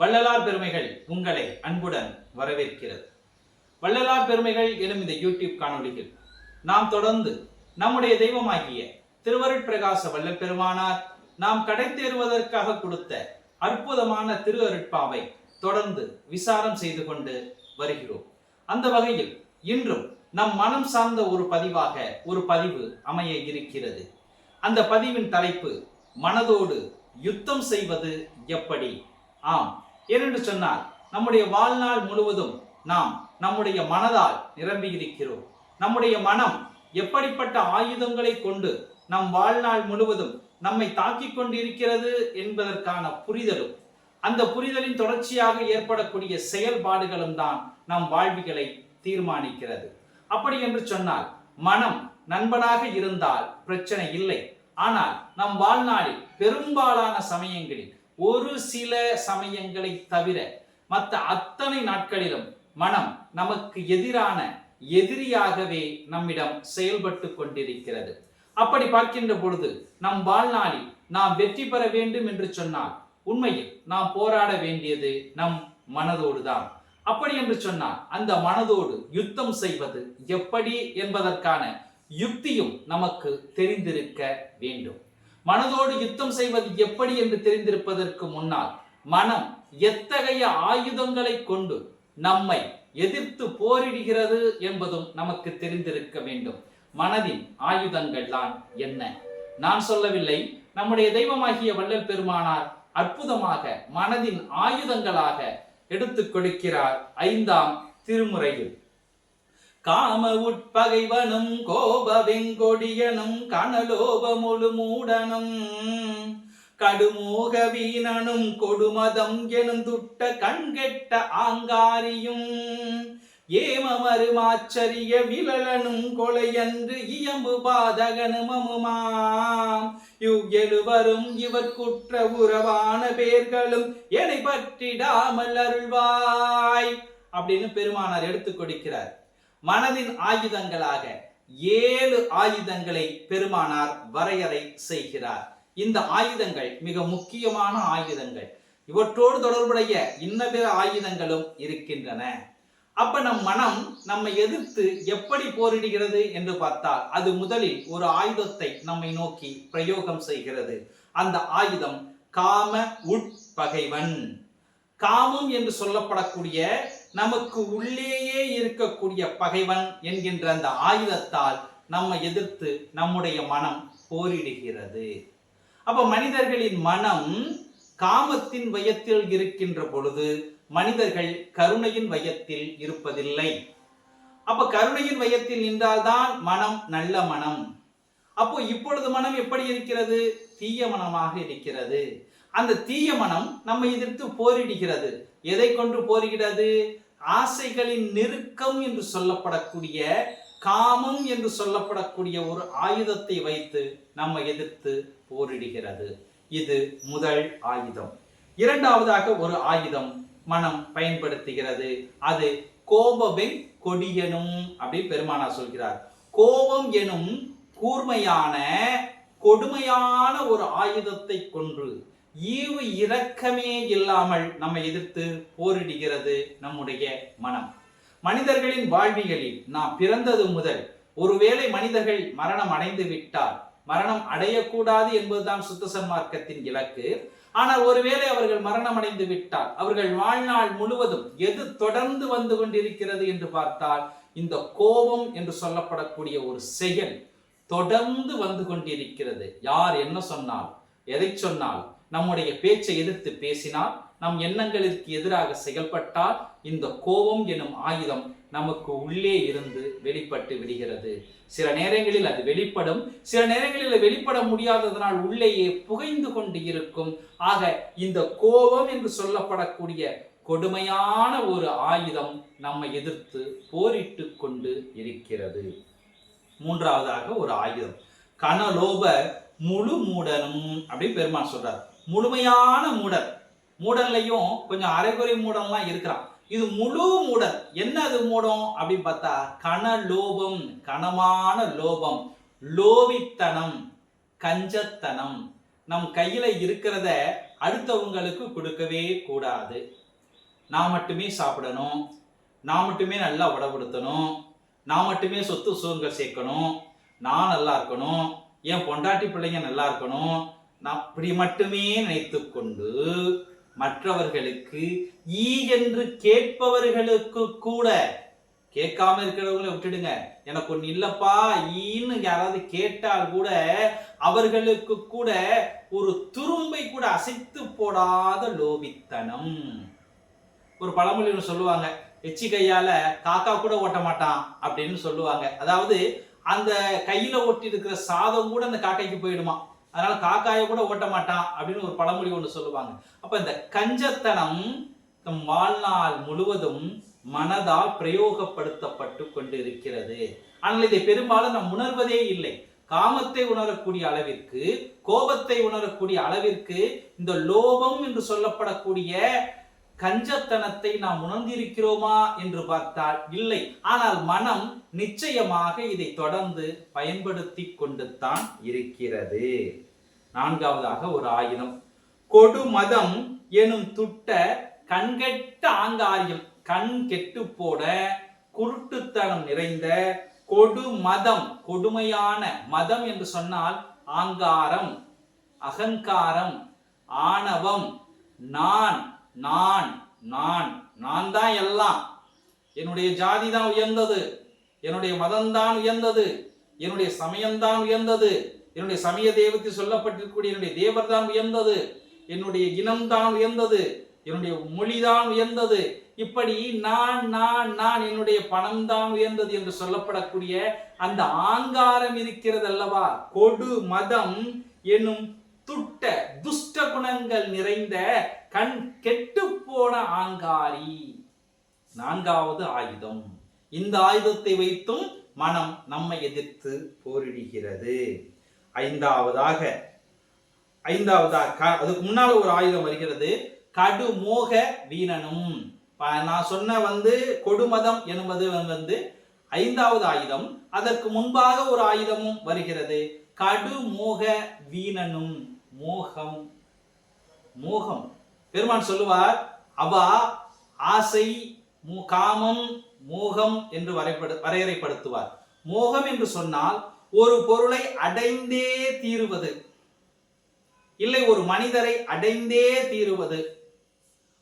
வள்ளலார் பெருமைகள் உங்களை அன்புடன் வரவேற்கிறது. வள்ளலார் பெருமைகள் எனும் இந்த யூடியூப் காணொலியில் நாம் தொடர்ந்து நம்முடைய தெய்வமாகிய திருவருட்பிரகாச வல்ல வள்ளல் பெருமானார் நாம் கடை தேர்வதற்காக கொடுத்த அற்புதமான திரு அருட்பாவை தொடர்ந்து விசாரம் செய்து கொண்டு வருகிறோம். அந்த வகையில் இன்றும் நம் மனம் சார்ந்த ஒரு பதிவாக ஒரு பதிவு அமைய இருக்கிறது. அந்த பதிவின் தலைப்பு மனதோடு யுத்தம் செய்வது எப்படி? ஆம் ஏனென்று சொன்னால் நம்முடைய வாழ்நாள் முழுவதும் நாம் நம்முடைய மனதால் நிரம்பி இருக்கிறோம் நம்முடைய மனம் எப்படிப்பட்ட ஆயுதங்களை கொண்டு நம் வாழ்நாள் முழுவதும் நம்மை தாக்கிக் கொண்டிருக்கிறது என்பதற்கான புரிதலும் அந்த புரிதலின் தொடர்ச்சியாக ஏற்படக்கூடிய செயல்பாடுகளும் தான் நம் வாழ்விகளை தீர்மானிக்கிறது. அப்படி என்று சொன்னால் மனம் நண்பனாக இருந்தால் பிரச்சனை இல்லை. ஆனால் நம் வாழ்நாளில் பெரும்பாலான சமயங்களில் ஒரு சில சமயங்களை தவிர மற்ற அத்தனை நாட்களிலும் மனம் நமக்கு எதிரான எதிரியாகவே நம்மிடம் செயல்பட்டு கொண்டிருக்கிறது. அப்படி பார்க்கின்ற பொழுது நம் வாழ்நாளில் நாம் வெற்றி பெற வேண்டும் என்று சொன்னால் உண்மையில் நாம் போராட வேண்டியது நம் மனதோடு தான். அப்படி என்று சொன்னால் அந்த மனதோடு யுத்தம் செய்வது எப்படி என்பதற்கான யுக்தியும் நமக்கு தெரிந்திருக்க வேண்டும். மனதோடு யுத்தம் செய்வது எப்படி என்று தெரிந்திருப்பதற்கு முன்னால் மனம் எத்தகைய ஆயுதங்களை கொண்டு நம்மை எதிர்த்து போரிடுகிறது என்பதும் நமக்கு தெரிந்திருக்க வேண்டும். மனதின் ஆயுதங்கள் தான் என்ன? நான் சொல்லவில்லை நம்முடைய தெய்வமாகிய வள்ளல் பெருமானார் அற்புதமாக மனதின் ஆயுதங்களாக எடுத்துக் கொடுக்கிறார் ஐந்தாம் திருமுறையில். காம உட்பகைவனும் கோப வெங்கொடியனும் கனலோப முழு மூடனும் கடுமோக வீணனும் கொடுமதம் எனும் துட்ட கண்கெட்ட ஆங்காரியும் ஏமமருமாச்சரிய விழலனும் கொலையன்று இயம்பு பாதகனுமமுமாம். இவ்வெழுவரும் இவர் குற்ற உறவான பேர்களும் என்னை பற்றிடாமல் அருள்வாய் அப்படின்னு பெருமானார் எடுத்துக் கொடுக்கிறார். மனதின் ஆயுதங்களாக ஏழு ஆயுதங்களை பெருமானார் வரையறை செய்கிறார். இந்த ஆயுதங்கள் மிக முக்கியமான ஆயுதங்கள். இவற்றோடு தொடர்புடைய இன்ன பிற ஆயுதங்களும் இருக்கின்றன. அப்ப நம் மனம் நம்மை எதிர்த்து எப்படி போரிடுகிறது என்று பார்த்தால் அது முதலில் ஒரு ஆயுதத்தை நம்மை நோக்கி பிரயோகம் செய்கிறது. அந்த ஆயுதம் காம உட்பகைவன். காமம் என்று சொல்லப்படக்கூடிய நமக்கு உள்ளேயே இருக்கக்கூடிய பகைவன் என்கின்ற அந்த ஆயுதத்தால் நம்மை எதிர்த்து நம்முடைய மனம் போரிடுகிறது. அப்ப மனிதர்களின் மனம் காமத்தின் வயத்தில் இருக்கின்ற பொழுது மனிதர்கள் கருணையின் வயத்தில் இருப்பதில்லை. அப்ப கருணையின் வயத்தில் நின்றால்தான் மனம் நல்ல மனம். அப்போ இப்பொழுது மனம் எப்படி இருக்கிறது? தீய மனமாக இருக்கிறது. அந்த தீய மனம் நம்மை எதிர்த்து போரிடுகிறது. எதை கொண்டு போரிடுகிறது? ஆசைகளின் நெருக்கம் என்று சொல்லப்படக்கூடிய காமம் என்று சொல்லப்படக்கூடிய ஒரு ஆயுதத்தை வைத்து நம்மை எதிர்த்து போரிடுகிறது. இது முதல் ஆயுதம். இரண்டாவதாக ஒரு ஆயுதம் மனம் பயன்படுத்துகிறது. அது கோபவெங் கொடியனும் அப்படி பெருமானா சொல்கிறார். கோபம் எனும் கூர்மையான கொடுமையான ஒரு ஆயுதத்தை கொன்று ஈவு இரக்கமே இல்லாமல் நம்மை எதிர்த்து போரிடுகிறது நம்முடைய மனம். மனிதர்களின் வாழ்வியலில் நாம் பிறந்தது முதல் ஒருவேளை மனிதர்கள் மரணம் அடைந்து விட்டால் மரணம் அடையக்கூடாது என்பதுதான் சுத்த சன்மார்க்கத்தின் இலக்கு. ஆனால் ஒருவேளை அவர்கள் மரணம் அடைந்து விட்டால் அவர்கள் வாழ்நாள் முழுவதும் எது தொடர்ந்து வந்து கொண்டிருக்கிறது என்று பார்த்தால் இந்த கோபம் என்று சொல்லப்படக்கூடிய ஒரு செயல் தொடர்ந்து வந்து கொண்டிருக்கிறது. யார் என்ன சொன்னால் எதை சொன்னால் நம்முடைய பேச்சை எதிர்த்து பேசினால் நம் எண்ணங்களுக்கு எதிராக செயல்பட்டால் இந்த கோபம் எனும் ஆயுதம் நமக்கு உள்ளே இருந்து வெளிப்பட்டு விடுகிறது. சில நேரங்களில் அது வெளிப்படும். சில நேரங்களில் வெளிப்பட முடியாததனால் உள்ளேயே புகைந்து கொண்டு இருக்கும். ஆக இந்த கோபம் என்று சொல்லப்படக்கூடிய கொடுமையான ஒரு ஆயுதம் நம்மை எதிர்த்து போரிட்டு கொண்டு இருக்கிறது. மூன்றாவதாக ஒரு ஆயுதம். கனலோப முழு மூடனும் அப்படின்னு பெருமான் சொல்றார். முழுமையான மூடர் மூடல்லையும் கொஞ்சம் அரைகுறை மூடல்லாம் இருக்கிறான். இது முழு மூடல். என்ன அது மூடம் அப்படின்னு பார்த்தா கன லோபம் கனமான லோபம். லோவித்தனம் கஞ்சத்தனம். நம் கையில இருக்கிறத அடுத்தவங்களுக்கு கொடுக்கவே கூடாது. நான் மட்டுமே சாப்பிடணும். நான் மட்டுமே நல்லா உடப்படுத்தணும் நான் மட்டுமே சொத்து சுகங்கள் சேர்க்கணும். நான் நல்லா இருக்கணும். என் பொண்டாட்டி பிள்ளைங்க நல்லா இருக்கணும். நான் அப்படி மட்டுமே நினைத்து கொண்டு மற்றவர்களுக்கு ஈ என்று கேட்பவர்களுக்கு கூட கேட்காம இருக்கிறவங்கள விட்டுடுங்க. எனக்கு ஒன்று இல்லப்பா ஈன்னு யாராவது கேட்டால் கூட அவர்களுக்கு கூட ஒரு துரும்பை கூட அசைத்து போடாத லோபித்தனம். ஒரு பழமொழி ஒன்று சொல்லுவாங்க எச்சி கையால காக்கா கூட ஓட்ட மாட்டான் அப்படின்னு சொல்லுவாங்க. அதாவது அந்த கையில ஓட்டி இருக்கிற சாதம் கூட அந்த காக்கைக்கு போயிடுமா? அதனால காக்காயை கூட ஓட்ட மாட்டான் அப்படின்னு ஒரு பழமொழி ஒன்று சொல்லுவாங்க. அப்ப இந்த கஞ்சத்தனம் நம் வாழ்நாள் முழுவதும் மனதால் பிரயோகப்படுத்தப்பட்டு கொண்டு இருக்கிறது ஆனால் இதை பெரும்பாலும் நாம் உணர்வதே இல்லை. காமத்தை உணரக்கூடிய அளவிற்கு கோபத்தை உணரக்கூடிய அளவிற்கு இந்த லோபம் என்று சொல்லப்படக்கூடிய கஞ்சத்தனத்தை நாம் உணர்ந்திருக்கிறோமா என்று பார்த்தால் இல்லை. ஆனால் மனம் நிச்சயமாக இதை தொடர்ந்து பயன்படுத்தி கொண்டுத்தான் இருக்கிறது. நான்காவதாக ஒரு ஆயுதம். கொடு மதம் எனும் துட்ட கண்கெட்ட ஆங்காரியம் கண் கெட்டு போட குருட்டுத்தனம் நிறைந்த கொடு மதம் கொடுமையான மதம் என்று சொன்னால் ஆங்காரம் அகங்காரம் ஆணவம் நான் நான் நான் நான் தான் எல்லாம். என்னுடைய ஜாதி தான் உயர்ந்தது. என்னுடைய மதம் தான் உயர்ந்தது. என்னுடைய சமயம்தான் உயர்ந்தது. என்னுடைய சமய தெய்வத்தில் சொல்லப்பட்டிருக்கக்கூடிய என்னுடைய தேவர் தான் உயர்ந்தது. என்னுடைய இனம்தான் உயர்ந்தது. என்னுடைய மொழி தான் உயர்ந்தது. இப்படி நான் நான் நான் என்னுடைய பணம் தான் உயர்ந்தது என்று சொல்லப்படக்கூடிய அந்த ஆங்காரம் இருக்கிறது அல்லவா கொடு மதம் என்னும் துட்ட துஷ்ட குணங்கள் நிறைந்த கண் கெட்டு போன ஆங்காரி. நான்காவது ஆயுதம். இந்த ஆயுதத்தை வைத்தும் மனம் நம்மை எதிர்த்து போரிடுகிறது. ஐந்தாவதாக ஐந்தாவதாக க- அதுக்கு முன்னால் ஒரு ஆயுதம் வருகிறது. கடுமோக வீணனும். நான் சொன்ன வந்து கொடுமதம் என்பது வந்து ஐந்தாவது ஆயுதம். அதற்கு முன்பாக ஒரு ஆயுதமும் வருகிறது. கடுமோக வீணனும். மோகம் மோகம். பெருமான் சொல்லுவார் அவா ஆசை காமம் மோகம் என்று வரைபடு வரையறைப்படுத்துவார். மோகம் என்று சொன்னால் ஒரு பொருளை அடைந்தே தீருவது. இல்லை ஒரு மனிதரை அடைந்தே தீருவது.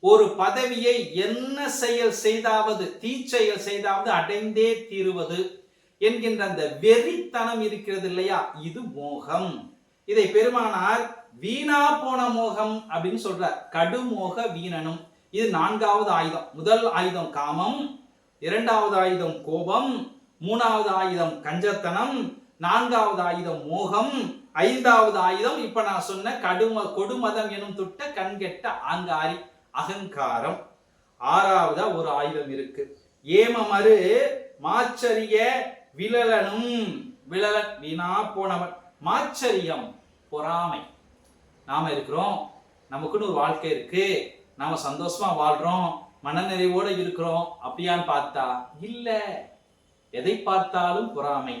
ஒரு பதவியை என்ன செயல் செய்தாவது தீச்செயல் செய்தாவது அடைந்தே தீருவது என்கின்ற அந்த வெறித்தனம் இருக்கிறது இல்லையா? இது மோகம். இதை பெருமானார் வீணா போன மோகம் அப்படின்னு சொல்றார் கடுமோக வீணனும். இது நான்காவது ஆயுதம். முதல் ஆயுதம் காமம் இரண்டாவது ஆயுதம் கோபம் மூணாவது ஆயுதம் கஞ்சத்தனம் நான்காவது ஆயுதம் மோகம் ஐந்தாவது ஆயுதம் இப்ப நான் சொன்ன கடும கொடுமதம் எனும் துட்ட கண்கெட்ட ஆங்காரி அகங்காரம். ஆறாவதா ஒரு ஆயுதம் இருக்கு. ஏமமரு மாச்சரிய விழலனும் விழலன் வீணா போனவன். மாச்சரியம் பொறாமை. நாம இருக்கிறோம். நமக்குன்னு ஒரு வாழ்க்கை இருக்கு. நாம சந்தோஷமா வாழ்றோம். மனநிறைவோட இருக்கிறோம். அப்படியான்னு பார்த்தா இல்லை. எதை பார்த்தாலும் பொறாமை.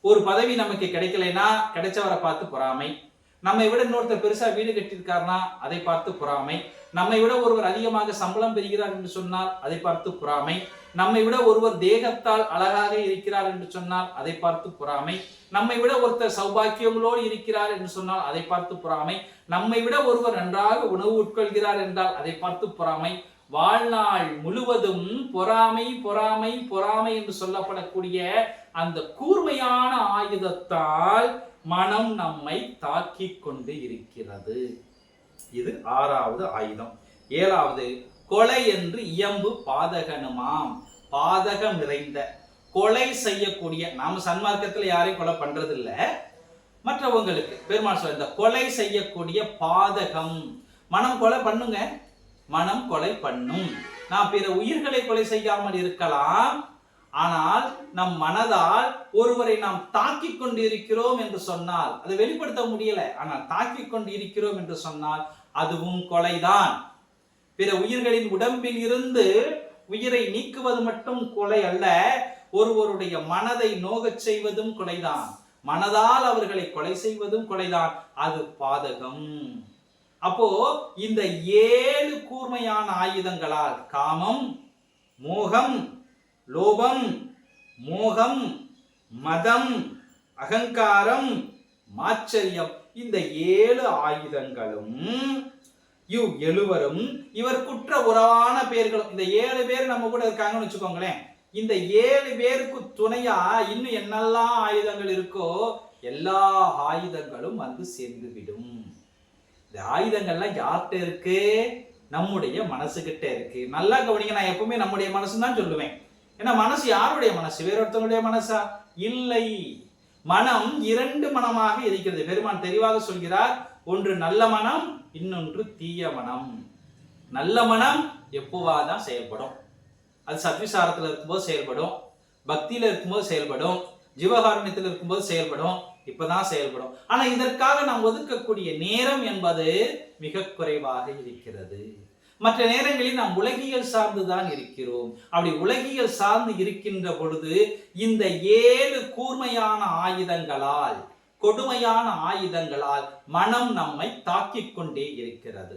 ஒரு பதவி நமக்கு கிடைக்கலைன்னா கிடைச்சவரை பார்த்து பொறாமை. நம்மை விட இன்னொருத்தர் பெருசா வீடு கட்டியிருக்காருன்னா அதை பார்த்து பொறாமை. நம்மை விட ஒருவர் அதிகமாக சம்பளம் பெறுகிறார் என்று சொன்னால் அதை பார்த்து பொறாமை. நம்மை விட ஒருவர் தேகத்தால் அழகாக இருக்கிறார் என்று சொன்னால் அதை பார்த்து பொறாமை. நம்மை விட ஒருத்தர் சௌபாக்கியங்களோடு இருக்கிறார் என்று சொன்னால் அதை பார்த்து பொறாமை. நம்மை விட ஒருவர் நன்றாக உணவு உட்கொள்கிறார் என்றால் அதை பார்த்து பொறாமை. வாழ்நாள் முழுவதும் பொறாமை பொறாமை பொறாமை என்று சொல்லப்படக்கூடிய அந்த கூர்மையான ஆயுதத்தால் மனம் நம்மை தாக்கிக் கொண்டு இருக்கிறது. இது ஆறாவது ஆயுதம். ஏழாவது கொலை என்று இயம்பு பாதகனுமாம். பாதகம் நிறைந்த கொலை செய்யக்கூடிய நாம சன்மார்க்கத்தில் யாரையும் கொலை பண்றது இல்லை மற்றவங்களுக்கு பெருமாள் சொல்ல இந்த கொலை செய்யக்கூடிய பாதகம். மனம் கொலை பண்ணுங்க. மனம் கொலை பண்ணும். நாம் பிற உயிர்களை கொலை செய்யாமல் இருக்கலாம். ஆனால் நம் மனதால் ஒருவரை நாம் தாக்கிக் கொண்டு இருக்கிறோம் என்று சொன்னால் அதை வெளிப்படுத்த முடியல. ஆனால் தாக்கிக் கொண்டு இருக்கிறோம் என்று சொன்னால் அதுவும் கொலைதான். பிற உயிர்களின் உடம்பில் இருந்து உயிரை நீக்குவது மட்டும் கொலை அல்ல ஒருவருடைய மனதை நோகச் செய்வதும் கொலைதான். மனதால் அவர்களை கொலை செய்வதும் கொலைதான். அது பாதகம். அப்போ இந்த ஏழு கூர்மையான ஆயுதங்களால் காமம் மோகம் லோபம் மோகம் மதம் அகங்காரம் மாச்சரியம் இந்த ஏழு ஆயுதங்களும் இவ் எழுவரும் இவர் குற்ற உறவான பேர்களும். இந்த ஏழு பேர் நம்ம கூட இருக்காங்கன்னு வச்சுக்கோங்களேன். இந்த ஏழு பேருக்கு துணையா இன்னும் என்னெல்லாம் ஆயுதங்கள் இருக்கோ எல்லா ஆயுதங்களும் வந்து சேர்ந்து விடும் இந்த ஆயுதங்கள்லாம் யார்கிட்ட இருக்கு? நம்முடைய மனசுகிட்ட இருக்கு. நல்லா கவனிங்க நான் எப்பவுமே நம்முடைய மனசு தான் சொல்லுவேன். ஏன்னா மனசு யாருடைய மனசு? வேறொருத்தவங்களுடைய மனசா? இல்லை. மனம் இரண்டு மனமாக இருக்கிறது. பெருமான் தெளிவாக சொல்கிறார் ஒன்று நல்ல மனம் இன்னொன்று தீய மனம். நல்ல மனம் எப்போவாதான் செயல்படும். அது சத்விசாரத்தில் இருக்கும்போது செயல்படும் பக்தியில் இருக்கும்போது செயல்படும் ஜீவகாருண்யத்தில் இருக்கும்போது செயல்படும் இப்பதான் செயல்படும். ஆனா இதற்காக நாம் ஒதுக்கக்கூடிய நேரம் என்பது மிக குறைவாக இருக்கிறது. மற்ற நேரங்களில் நாம் உலகியல் சார்ந்து தான் இருக்கிறோம். அப்படி உலகியல் சார்ந்து இருக்கின்ற பொழுது இந்த ஏழு கூர்மையான ஆயுதங்களால் கொடுமையான ஆயுதங்களால் மனம் நம்மை தாக்கிக் கொண்டே இருக்கிறது.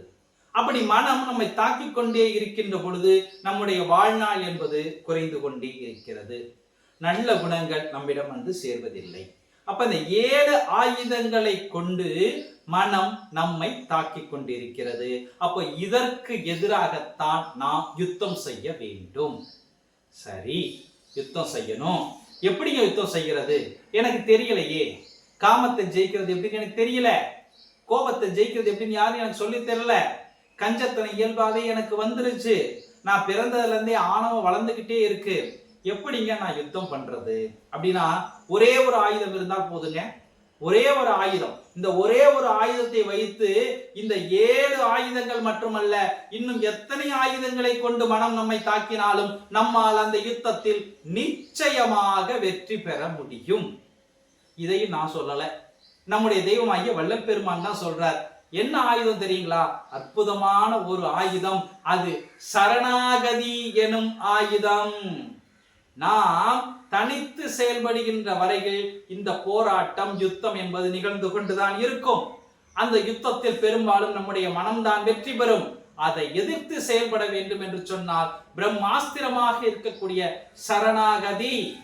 அப்படி மனம் நம்மை தாக்கிக் கொண்டே இருக்கின்ற பொழுது நம்முடைய வாழ்நாள் என்பது குறைந்து கொண்டே இருக்கிறது. நல்ல குணங்கள் நம்மிடம் வந்து சேர்வதில்லை. அப்ப இந்த ஏழு ஆயுதங்களை கொண்டு மனம் நம்மை தாக்கிக் கொண்டிருக்கிறது அப்போ இதற்கு எதிராகத்தான் நாம் யுத்தம் செய்ய வேண்டும். சரி யுத்தம் செய்யணும். எப்படிங்க யுத்தம் செய்கிறது எனக்கு தெரியலையே. காமத்தை ஜெயிக்கிறது எப்படின்னு எனக்கு தெரியல. கோபத்தை ஜெயிக்கிறது எப்படின்னு யாரும் எனக்கு சொல்லி தெரியல கஞ்சத்தனை இயல்பாவே எனக்கு வந்துருச்சு. நான் பிறந்ததுலேருந்தே ஆணவம் வளர்ந்துக்கிட்டே இருக்கு. எப்படிங்க நான் யுத்தம் பண்றது? அப்படின்னா ஒரே ஒரு ஆயுதம் இருந்தால் போதுங்க. ஒரே ஒரு ஆயுதம். இந்த ஒரே ஒரு ஆயுதத்தை வைத்து இந்த ஏழு ஆயுதங்கள் மட்டுமல்ல இன்னும் எத்தனை ஆயுதங்களை கொண்டு மனம் நம்மை தாக்கினாலும் நம்மால் அந்த யுத்தத்தில் நிச்சயமாக வெற்றி பெற முடியும். இதையும் நான் சொல்லல. நம்முடைய தெய்வமாகிய வல்லப்பெருமான் தான் சொல்றார். என்ன ஆயுதம் தெரியுங்களா? அற்புதமான ஒரு ஆயுதம். அது சரணாகதி எனும் ஆயுதம். நாம் தனித்து செயல்படுகின்ற வரையில் இந்த போராட்டம் யுத்தம் என்பது நிகழ்ந்து கொண்டுதான் இருக்கும். அந்த யுத்தத்தில் பெரும்பாலும் நம்முடைய மனம்தான் வெற்றி பெறும். அதை எதிர்த்து செயல்பட வேண்டும் என்று சொன்னால் பிரம்மாஸ்திரமாக இருக்கக்கூடிய சரணாகதி.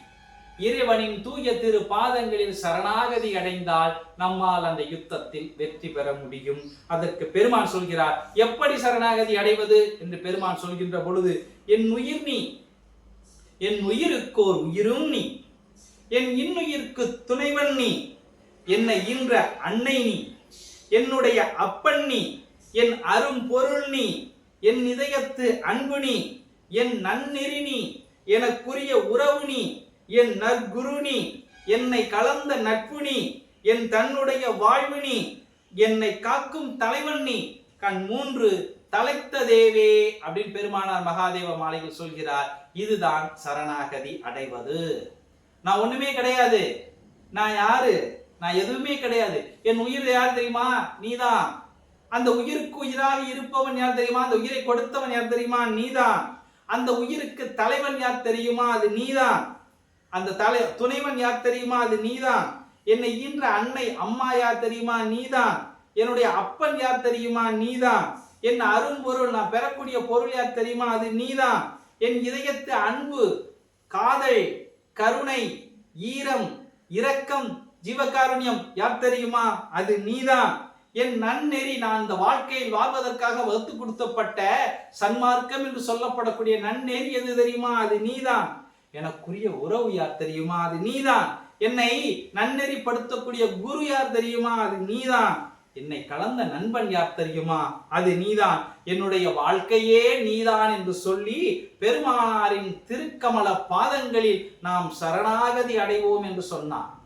இறைவனின் தூய திரு பாதங்களில் சரணாகதி அடைந்தால் நம்மால் அந்த யுத்தத்தில் வெற்றி பெற முடியும். அதற்கு பெருமான் சொல்கிறார் எப்படி சரணாகதி அடைவது? என்று பெருமான் சொல்கின்ற பொழுது என் உயிர் நீ என் உயிருக்கோர் உயிரும் நீ என் இன்னுயிர்க்கு துணைவன் நீ என்னை ஈன்ற அன்னை நீ என்னுடைய அப்பன் நீ என் அரும் பொருள் நீ என் இதயத்து அன்பு நீ என் நன்னெறி நீ எனக்குரிய உறவு நீ என் நற்குரு நீ என்னை கலந்த நட்பு நீ என் தன்னுடைய வாழ்வு நீ என்னை காக்கும் தலைவன் நீ கண் மூன்று தலைத்த தேவே அப்படின்னு பெருமானார் மகாதேவ மாலையில் சொல்கிறார். இதுதான் சரணாகதி அடைவது. நான் ஒண்ணுமே கிடையாது. நான் யாரு? நான் எதுவுமே கிடையாது. என் உயிர் யார் தெரியுமா? நீதான். அந்த உயிருக்கு உயிராக இருப்பவன் யார் தெரியுமா? அந்த உயிரை கொடுத்தவன் யார் தெரியுமா? நீதான். அந்த உயிருக்கு தலைவன் யார் தெரியுமா? அது நீதான். அந்த தலை துணைவன் யார் தெரியுமா? அது நீதான். என்னை ஈன்ற அன்னை அம்மா யார் தெரியுமா? நீதான். என்னுடைய அப்பன் யார் தெரியுமா? நீதான். என் அரும்பொருள் நான் பெறக்கூடிய பொருள் யார் தெரியுமா? அது நீதான். என் இதயத்து அன்பு காதல் கருணை ஈரம் இரக்கம் ஜீவகாருண்யம் யார் தெரியுமா? அது நீதான். என் நன்னெறி நான் இந்த வாழ்க்கையில் வாழ்வதற்காக வகுத்து கொடுத்தப்பட்ட சன்மார்க்கம் என்று சொல்லப்படக்கூடிய நன்னெறி எது தெரியுமா? அது நீதான். எனக்குரிய உறவு யார் தெரியுமா? அது நீதான். என்னை நன்னெறிப்படுத்தக்கூடிய குரு யார் தெரியுமா? அது நீதான். என்னை கலந்த நண்பன் யார் தெரியுமா? அது நீதான். என்னுடைய வாழ்க்கையே நீதான் என்று சொல்லி பெருமானாரின் திருக்கமல பாதங்களில் நாம் சரணாகதி அடைவோம் என்று சொன்னான்.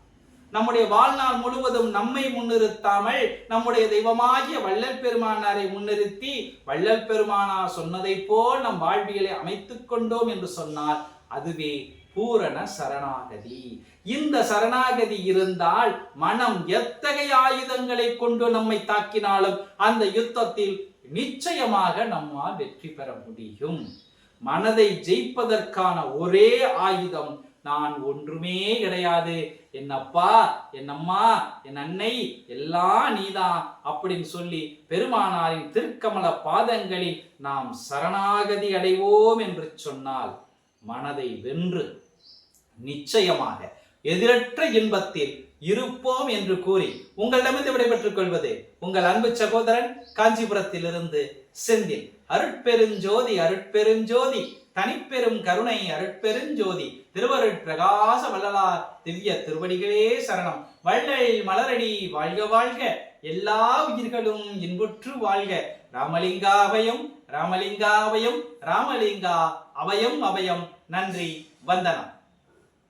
நம்முடைய வாழ்நாள் முழுவதும் நம்மை முன்னிறுத்தாமல் நம்முடைய தெய்வமாகிய வள்ளல் பெருமானாரை முன்னிறுத்தி வள்ளல் பெருமானார் சொன்னதைப் போல் நம் வாழ்வியலை அமைத்துக் கொண்டோம் என்று சொன்னார். அதுவே பூரண சரணாகதி. இந்த சரணாகதி இருந்தால் மனம் எத்தகைய ஆயுதங்களை கொண்டு நம்மை தாக்கினாலும் அந்த யுத்தத்தில் நிச்சயமாக நம்மால் வெற்றி பெற முடியும். மனதை ஜெயிப்பதற்கான ஒரே ஆயுதம் நான் ஒன்றுமே கிடையாது. என் அப்பா என் அம்மா என் அன்னை எல்லாம் நீதான் அப்படின்னு சொல்லி பெருமானாரின் திருக்கமல பாதங்களில் நாம் சரணாகதி அடைவோம் என்று சொன்னால் மனதை வென்று நிச்சயமாக எதிரற்ற இன்பத்தில் இருப்போம் என்று கூறி உங்களிடமிருந்து விடைபெற்றுக் கொள்வது உங்கள் அன்பு சகோதரன் காஞ்சிபுரத்திலிருந்து செந்தில். அருட்பெருஞ்சோதி அருட்பெருஞ்சோதி தனிப்பெரும் கருணை அருட்பெருஞ்சோதி திருவருட் பிரகாச வள்ளலார் திவ்ய திருவடிகளே சரணம். வள்ளல் மலரடி வாழ்க வாழ்க. எல்லா உயிர்களும் இன்புற்று வாழ்க. ராமலிங்கா அபயம் ராமலிங்கா அபயம் ராமலிங்கா அபயம் அபயம். நன்றி வந்தனம்.